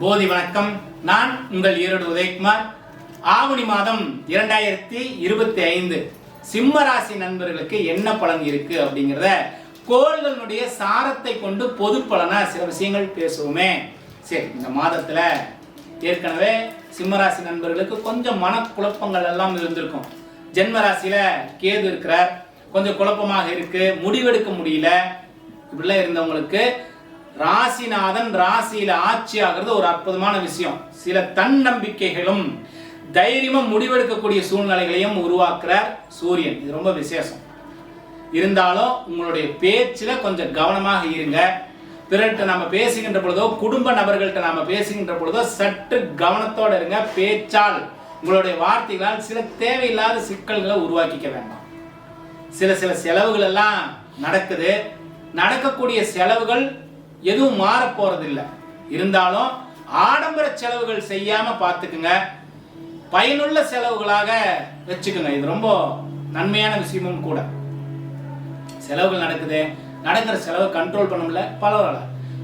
போதி வணக்கம். நான் உங்கள் ஈரோடு உதயகுமார். ஆவணி மாதம் இரண்டாயிரத்தி இருபத்தி ஐந்து. சிம்ம ராசி நண்பர்களுக்கு என்ன பலன் இருக்கு அப்படிங்கிறத கோள்களுடைய சாரத்தை கொண்டு பொது பலனா சில விஷயங்கள் பேசுவோமே. சரி இந்த மாதத்துல ஏற்கனவே சிம்மராசி நண்பர்களுக்கு கொஞ்சம் மனக்குழப்பங்கள் எல்லாம் இருந்திருக்கும். ஜென்ம ராசியில கேது இருக்கிறார். கொஞ்சம் குழப்பமாக இருக்கு. முடிவெடுக்க முடியல. இப்படிலாம் இருந்தவங்களுக்கு ராசிநாதன் ராசியில ஆட்சி ஆகிறது ஒரு அற்புதமான விஷயம். சில தன்னம்பிக்கைகளும் தைரியமா முடிவெடுக்கக்கூடிய சூழ்நிலைகளையும் உருவாக்குறார் சூரியன். இது ரொம்ப விசேஷம். இருந்தாலும் உங்களுடைய பேச்சில் கொஞ்சம் கவனமாக இருங்க. பிறர்கிட்ட நம்ம பேசுகின்ற பொழுதோ குடும்ப நபர்கள்ட்ட நாம பேசுகின்ற பொழுதோ சற்று கவனத்தோடு இருங்க. பேச்சால் உங்களுடைய வார்த்தைகளால் சில தேவையில்லாத சிக்கல்களை உருவாக்கிக்க வேண்டாம். சில சில செலவுகள் எல்லாம் நடக்குது. நடக்கக்கூடிய செலவுகள் எதுவும் மாற போறதில்லை. இருந்தாலும் ஆடம்பர செலவுகள் செய்யாம பார்த்துக்குங்க. பயனுள்ள செலவுகளாக வச்சுக்கோங்க. இது ரொம்ப நன்மையான விஷயமும் கூட. செலவுகள் நடக்குது. நடக்கிற செலவை கண்ட்ரோல் பண்ண முடியல. பரவாயில்ல.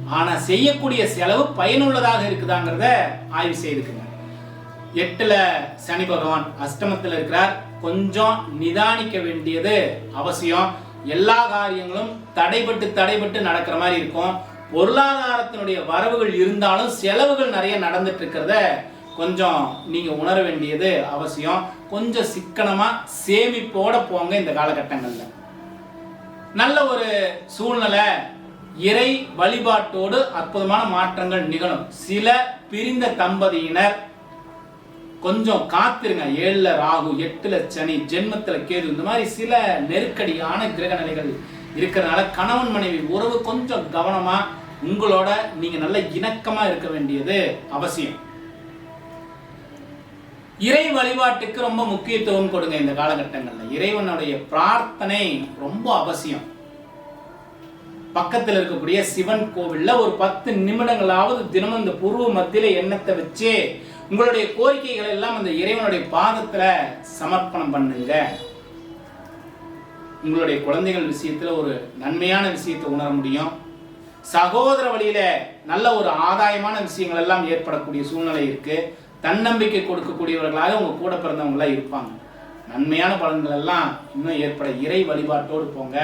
ஆனால் செய்யக்கூடிய செலவு பயனுள்ளதாக இருக்குதாங்கிறத ஆய்வு செய்துக்குங்க. எட்டில் சனி பகவான் அஷ்டமத்தில் இருக்கிறார். கொஞ்சம் நிதானிக்க வேண்டியது அவசியம். எல்லா காரியங்களும் தடைபட்டு தடைபட்டு நடக்கிற மாதிரி இருக்கும். பொருளாதாரத்தினுடைய வரவுகள் இருந்தாலும் செலவுகள் நிறைய நடந்துட்டு இருக்கிறத கொஞ்சம் நீங்க உணர வேண்டியது அவசியம். கொஞ்சம் சிக்கனமா சேமிப்போட போங்க இந்த காலகட்டங்களில். நல்ல ஒரு சூழ்நிலை இறை வழிபாட்டோடு அற்புதமான மாற்றங்கள் நிகழும். சில பிரிந்த தம்பதியினர் கொஞ்சம் காத்திருங்க. ஏழுல ராகு எட்டுல சனி ஜென்மத்துல கேது இந்த மாதிரி சில நெருக்கடியான கிரக நிலைகள் இருக்கிறதுனால கணவன் மனைவி உறவு கொஞ்சம் கவனமா உங்களோட நீங்க நல்ல இணக்கமா இருக்க வேண்டியது அவசியம். இறை வழிபாட்டுக்கு ரொம்ப முக்கியத்துவம் கொடுங்க இந்த காலகட்டங்களில். இறைவனுடைய பிரார்த்தனை ரொம்ப அவசியம். பக்கத்தில் இருக்கக்கூடிய சிவன் கோவில்ல ஒரு பத்து நிமிடங்களாவது தினமும் இந்த பூர்வ மத்தியில எண்ணத்தை வச்சு உங்களுடைய கோரிக்கைகள் எல்லாம் அந்த இறைவனுடைய பாதத்துல சமர்ப்பணம் பண்ணுங்க. உங்களுடைய குழந்தைகள் விஷயத்தில் ஒரு நன்மையான விஷயத்தை உணர முடியும். சகோதர வழியில நல்ல ஒரு ஆதாயமான விஷயங்கள் எல்லாம் ஏற்படக்கூடிய சூழ்நிலை இருக்கு. தன்னம்பிக்கை கொடுக்கக்கூடியவர்களாக உங்க கூட பிறந்தவங்களா இருப்பாங்க. நன்மையான பலன்கள் எல்லாம் இன்னும் ஏற்பட இறை வழிபாட்டோடு போங்க.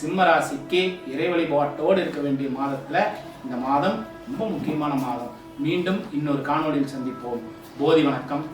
சிம்ம ராசிக்கு இறை வழிபாட்டோடு இருக்க வேண்டிய மாதத்துல இந்த மாதம் ரொம்ப முக்கியமான மாதம். மீண்டும் இன்னொரு காணொளியில் சந்திப்போம். போதி வணக்கம்.